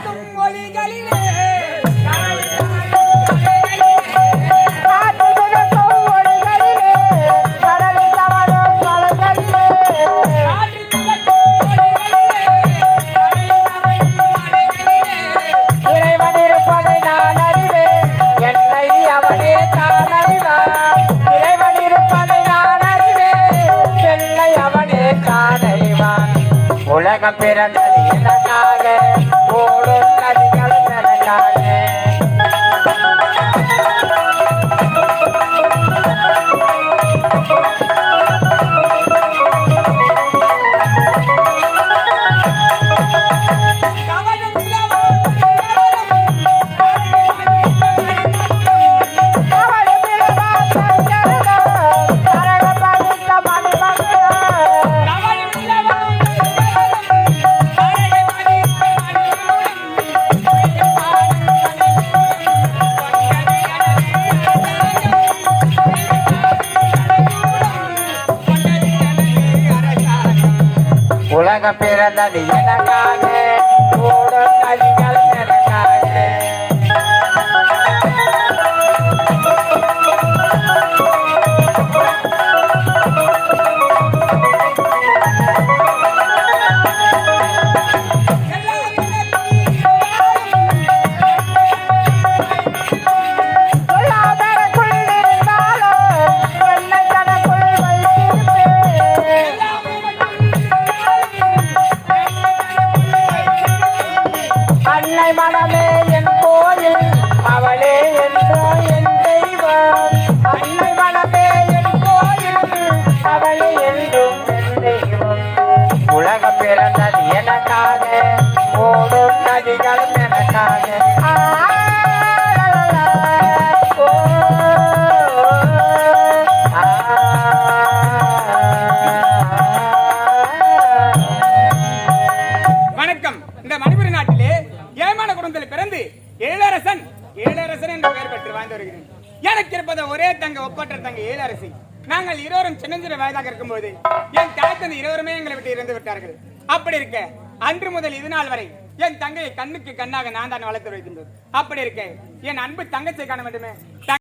காட்டும் மொழிகளிலே உலகம் பிறந்தது எனக்காக ஓடும் நதிகளும் எனக்காக உலகம் பிறந்தது எனக்காக ஓடும் நதிகளும் அன்னை மனமே என் கோயில் அவளே என்றோ என் தெய்வம். அன்னை மனமே என் கோயில் அவளே என்றும் என் தெய்வம். உலகம் பிறந்தது எனக்காக ஓடும் நதிகளும் எனக்காக. ஏமான பிறந்து ஏழரசன் ஏழரசன் என்ற பெயர் பெற்று வாழ்ந்து வருகிறேன். எனக்கு இருப்பது ஒரே தங்க ஒப்பற்ற தங்க ஏழரசி. நாங்கள் இருவரும் சின்னஞ்சிற வயதாக இருக்கும்போது என் தாய் தந்தை இருவருமே எங்களை விட்டு இறந்து விட்டார்கள். அப்படி இருக்க அன்று முதல் இது நாள் வரை என் தங்கையை கண்ணுக்கு கண்ணாக நான் தான் வளர்த்து வைக்கின்றோம் அப்படி இருக்க என் அன்பு தங்கத்தை காண வேண்டுமே?